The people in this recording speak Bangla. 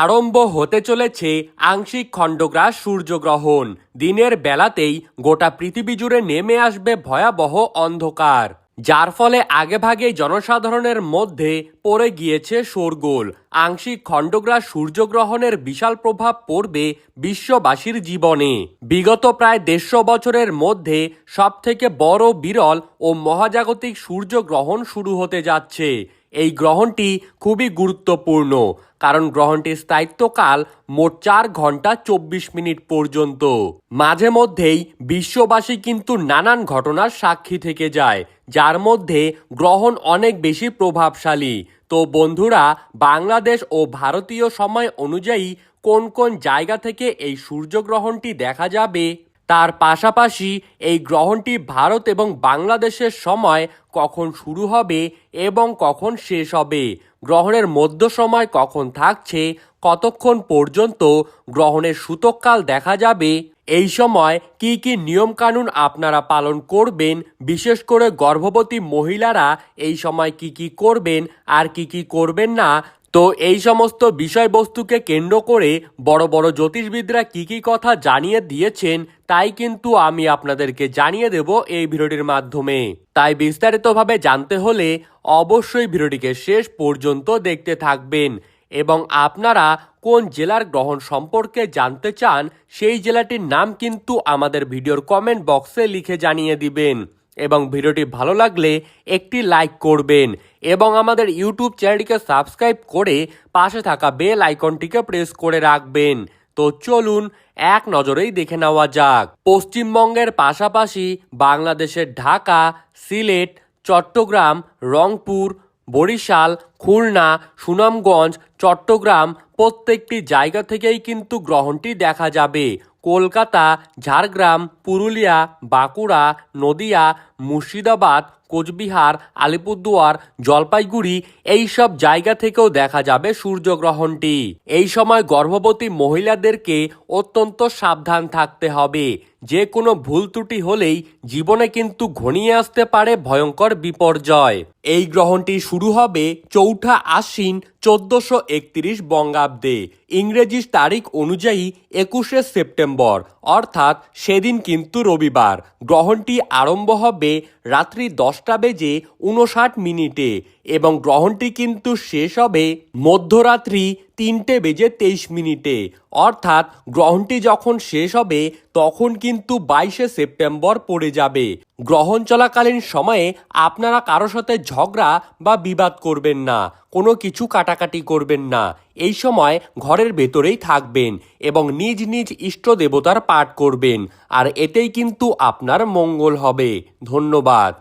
আরম্ভ হতে চলেছে আংশিক খণ্ডগ্রাস সূর্যগ্রহণ। দিনের বেলাতেই গোটা পৃথিবী জুড়ে নেমে আসবে ভয়াবহ অন্ধকার, যার ফলে আগেভাগেই জনসাধারণের মধ্যে পড়ে গিয়েছে শোরগোল। আংশিক খণ্ডগ্রাস সূর্যগ্রহণের বিশাল প্রভাব পড়বে বিশ্ববাসীর জীবনে। বিগত প্রায় দেড়শো বছরের মধ্যে সবথেকে বড় বিরল ও মহাজাগতিক সূর্যগ্রহণ শুরু হতে যাচ্ছে। এই গ্রহণটি খুবই গুরুত্বপূর্ণ, কারণ গ্রহণটির স্থায়িত্বকাল মোট চার ঘণ্টা চব্বিশ মিনিট পর্যন্ত। মাঝে মধ্যেই বিশ্ববাসী কিন্তু নানান ঘটনার সাক্ষী থেকে যায়, যার মধ্যে গ্রহণ অনেক বেশি প্রভাবশালী। তো বন্ধুরা, বাংলাদেশ ও ভারতীয় সময় অনুযায়ী কোন কোন জায়গা থেকে এই সূর্যগ্রহণটি দেখা যাবে তার পাশাপাশি এই গ্রহণটি ভারত এবং বাংলাদেশের সময় কখন শুরু হবে এবং কখন শেষ হবে, গ্রহণের মধ্য সময় কখন থাকছে, কতক্ষণ পর্যন্ত গ্রহণের সূতককাল দেখা যাবে, এই সময় কি কি নিয়মকানুন আপনারা পালন করবেন, বিশেষ করে গর্ভবতী মহিলারা এই সময় কি কি করবেন, আর কি কি করবেন না তো এই সমস্ত বিষয়বস্তুকে কেন্দ্র করে বড় বড় জ্যোতিষবিদরা কি কি কথা জানিয়ে দিয়েছেন, তাই কিন্তু আমি আপনাদেরকে জানিয়ে দেব এই ভিডিওটির মাধ্যমে। তাই বিস্তারিতভাবে জানতে হলে অবশ্যই ভিডিওটিকে শেষ পর্যন্ত দেখতে থাকবেন এবং আপনারা কোন জেলার গ্রহণ সম্পর্কে জানতে চান, সেই জেলাটির নাম কিন্তু আমাদের ভিডিওর কমেন্ট বক্সে লিখে জানিয়ে দিবেন এবং ভিডিওটি ভালো লাগলে একটি লাইক করবেন এবং আমাদের ইউটিউব চ্যানেলটিকে সাবস্ক্রাইব করে পাশে থাকা বেল আইকনটিকে প্রেস করে রাখবেন। তো চলুন এক নজরেই দেখে নেওয়া যাক। পশ্চিমবঙ্গের পাশাপাশি বাংলাদেশের ঢাকা, সিলেট, চট্টগ্রাম, রংপুর, বরিশাল, খুলনা, সুনামগঞ্জ চট্টগ্রাম প্রত্যেকটি জায়গা থেকেই কিন্তু গ্রহণটি দেখা যাবে। কলকাতা, ঝাড়গ্রাম, পুরুলিয়া, বাঁকুড়া, নদিয়া, মুর্শিদাবাদ, কোচবিহার, আলিপুরদুয়ার, জলপাইগুড়ি এই সব জায়গা থেকেও দেখা যাবে সূর্যগ্রহণটি। এই সময় গর্ভবতী মহিলাদেরকে অত্যন্ত সাবধান থাকতে হবে। যে কোনো ভুল ত্রুটি হলেই জীবনে কিন্তু ঘনিয়ে আসতে পারে ভয়ঙ্কর বিপর্যয়। এই গ্রহণটি শুরু হবে চৌঠা আশ্বিন চোদ্দশো একত্রিশ বঙ্গাব্দে। ইংরেজি তারিখ অনুযায়ী একুশে সেপ্টেম্বর, অর্থাৎ সেদিন কিন্তু রবিবার। গ্রহণটি আরম্ভ হবে রাত্রি দশটা বেজে উনষাট মিনিটে এবং গ্রহণটি কিন্তু শেষ হবে মধ্যরাত্রি তিনটে বেজে তেইশ মিনিটে। অর্থাৎ গ্রহণটি যখন শেষ হবে, তখন কিন্তু বাইশে সেপ্টেম্বর পড়ে যাবে। গ্রহণ চলাকালীন সময়ে আপনারা কারও সাথে ঝগড়া বা বিবাদ করবেন না, কোনো কিছু কাটাকাটি করবেন না। এই সময় ঘরের ভেতরেই থাকবেন এবং নিজ নিজ ইষ্ট দেবতার পাঠ করবেন, আর এতেই কিন্তু আপনার মঙ্গল হবে। ধন্যবাদ।